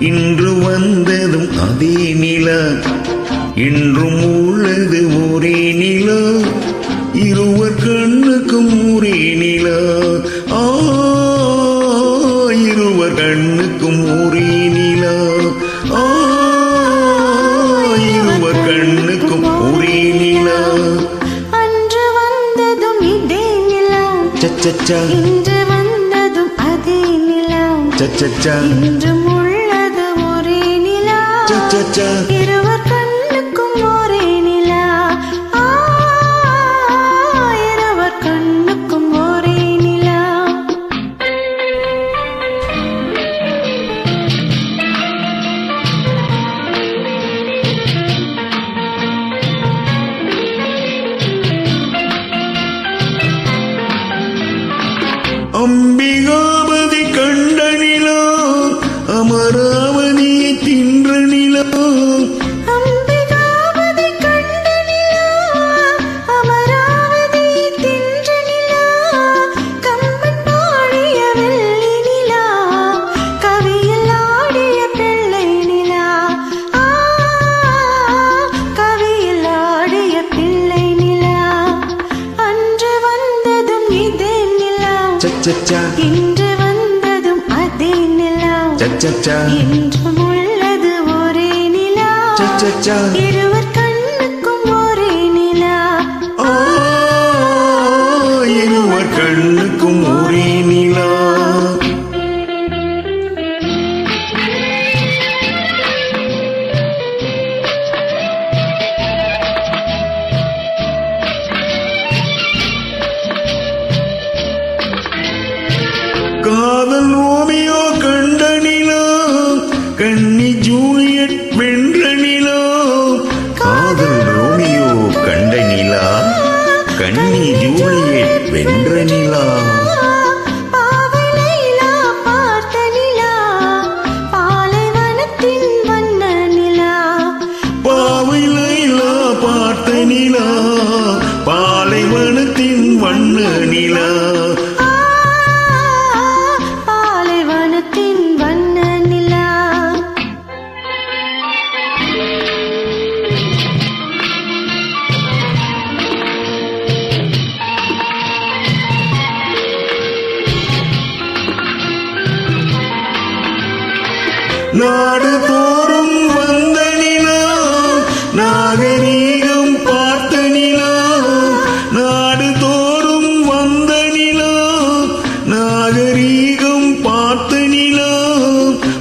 இன்று வந்ததும் அதே நிலா. இன்றும் உள்ளது ஒரே நிலா. இருவர் கண்ணுக்கும் ஒரே நிலா. ஆ இருவர் கண்ணுக்கும் ஒரே நிலா. ஆ இருவர் கண்ணுக்கும் ஒரே நிலா. அன்று வந்ததும் இதே நிலா. சச்சச்சா இன்று வந்ததும் அதே நிலா. சச்சச்சா இருவர் கண்ணுக்கும் ஒரே நிலா. இருவர் கண்ணுக்கும் ஒரே நிலா. அம்பிகாபதி சச்சச்சா. இன்று வந்ததும் அதே நிலா. சச்சச்சா. என்றும் உள்ளது ஒரே நிலா. சச்சச்சா. இருவர் கண்ணுக்கும் ஒரே நிலா. இருவர் கண்ணுக்கும் நாடு தோறும் வந்த நிலா நாகரீகம் பார்த்த நிலா நாடு தோறும் வந்த நிலா நாகரீகம் பார்த்த நிலா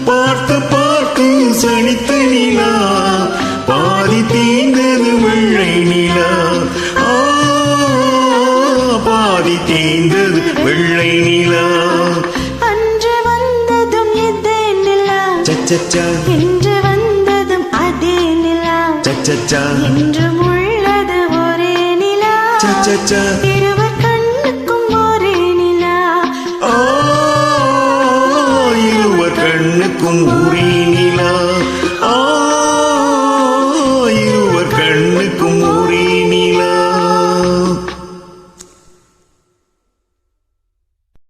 பார்த்து பார்த்து சனித்த நிலா பாதி தேய்ந்தது வெள்ளை நிலா ஆ, பாதி தேய்ந்தது வெள்ளை நிலா சச்சச்சா. இன்று வந்ததும் அதே நிலா. சச்சச்சா. என்றும் உள்ளது ஒரே நிலா. சச்சச்சா. இருவர் கண்ணுக்கும் ஒரே நிலா. இருவர் கண்ணுக்கும் ஒரே